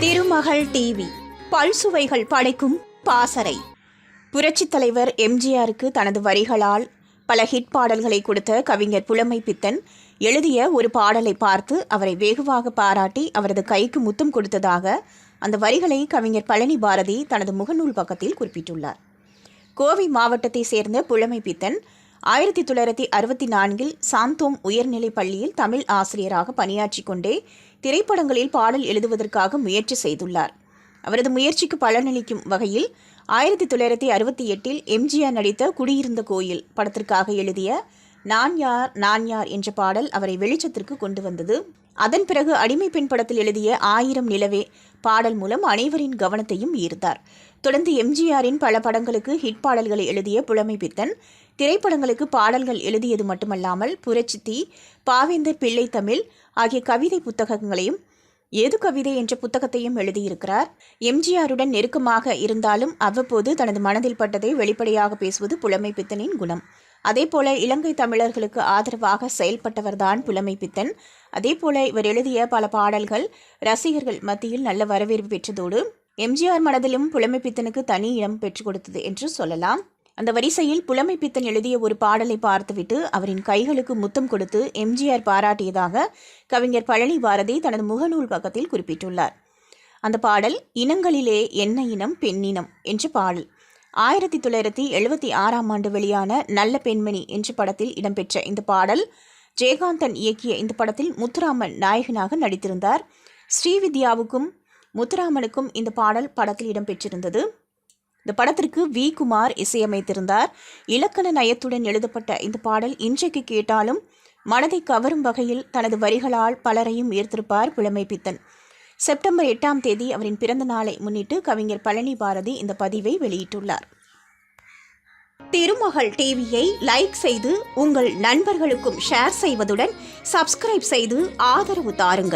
திருமகள் TV. பல்சுவைகள் படைக்கும் பாசறை. புரட்சித் தலைவர் எம்ஜிஆருக்கு தனது வரிகளால் பல ஹிட் பாடல்களை கொடுத்த கவிஞர் புலமை பித்தன் எழுதிய ஒரு பாடலை பார்த்து அவரை வெகுவாக பாராட்டி அவரது கைக்கு முத்தம் கொடுத்ததாக அந்த வரிகளை கவிஞர் பழனி பாரதி தனது முகநூல் பக்கத்தில் குறிப்பிட்டுள்ளார். கோவை மாவட்டத்தை சேர்ந்த புலமை பித்தன் ஆயிரத்தி தொள்ளாயிரத்தி அறுபத்தி நான்கில் சாந்தோம் உயர்நிலைப் பள்ளியில் தமிழ் ஆசிரியராக பணியாற்றிக் கொண்டே திரைப்படங்களில் பாடல் எழுதுவதற்காக முயற்சி செய்துள்ளார். அவரது முயற்சிக்கு பலனளிக்கும் வகையில் ஆயிரத்தி தொள்ளாயிரத்தி அறுபத்தி எட்டில் எம்ஜிஆர் நடித்த குடியிருந்த கோயில் படத்திற்காக எழுதிய நான் யார் நான் யார் என்ற பாடல் அவரை வெளிச்சத்திற்கு கொண்டு வந்தது. அதன் பிறகு அடிமை பெண் படத்தில் எழுதிய ஆயிரம் நிலவே பாடல் மூலம் அனைவரின் கவனத்தையும் ஈர்த்தார். தொடர்ந்து எம்ஜிஆரின் பல படங்களுக்கு ஹிட் பாடல்களை எழுதிய புலமை பித்தன் திரைப்படங்களுக்கு பாடல்கள் எழுதியது மட்டுமல்லாமல் புரட்சித்தி பாவேந்தர் பிள்ளை தமிழ் ஆகிய கவிதை புத்தகங்களையும் ஏது கவிதை என்ற புத்தகத்தையும் எழுதியிருக்கிறார். எம்ஜிஆருடன் நெருக்கமாக இருந்தாலும் அவ்வப்போது தனது மனதில் பட்டதை வெளிப்படையாக பேசுவது புலமை பித்தனின் குணம். அதேபோல இலங்கை தமிழர்களுக்கு ஆதரவாக செயல்பட்டவர்தான் புலமை பித்தன். அதேபோல இவர் எழுதிய பல பாடல்கள் ரசிகர்கள் மத்தியில் நல்ல வரவேற்பு பெற்றதோடு எம்ஜிஆர் மனதிலும் புலமை பித்தனுக்கு தனி இடம் பெற்றுக் கொடுத்தது என்று சொல்லலாம். அந்த வரிசையில் புலமை பித்தன் எழுதிய ஒரு பாடலை பார்த்துவிட்டு அவரின் கைகளுக்கு முத்தம் கொடுத்து எம்ஜிஆர் பாராட்டியதாக கவிஞர் பழனி பாரதி தனது முகநூல் பக்கத்தில் குறிப்பிட்டுள்ளார். அந்த பாடல் இனங்களிலே என்ன இனம் பெண்ணினம் என்ற பாடல். ஆயிரத்தி தொள்ளாயிரத்தி எழுபத்தி ஆறாம் ஆண்டு வெளியான நல்ல பெண்மணி என்ற படத்தில் இடம்பெற்ற இந்த பாடல் ஜெயகாந்தன் இயக்கிய இந்த படத்தில் முத்துராமன் நாயகனாக நடித்திருந்தார். ஸ்ரீவித்யாவுக்கும் முத்துராமனுக்கும் இந்த பாடல் படத்தில் இடம்பெற்றிருந்தது. இந்த படத்திற்கு வி. குமார் இசையமைத்திருந்தார். இலக்கண நயத்துடன் எழுதப்பட்ட இந்த பாடல் இன்றைக்கு கேட்டாலும் மனதை கவரும் வகையில் தனது வரிகளால் பலரையும் ஈர்த்திருப்பார் புலமை பித்தன். செப்டம்பர் எட்டாம் தேதி அவரின் பிறந்த நாளை முன்னிட்டு கவிஞர் பழனி பாரதி இந்த பதிவை வெளியிட்டுள்ளார். திருமகள் டிவியை லைக் செய்து உங்கள் நண்பர்களுக்கும் ஷேர் செய்வதுடன் சப்ஸ்கிரைப் செய்து ஆதரவு தாருங்கள்.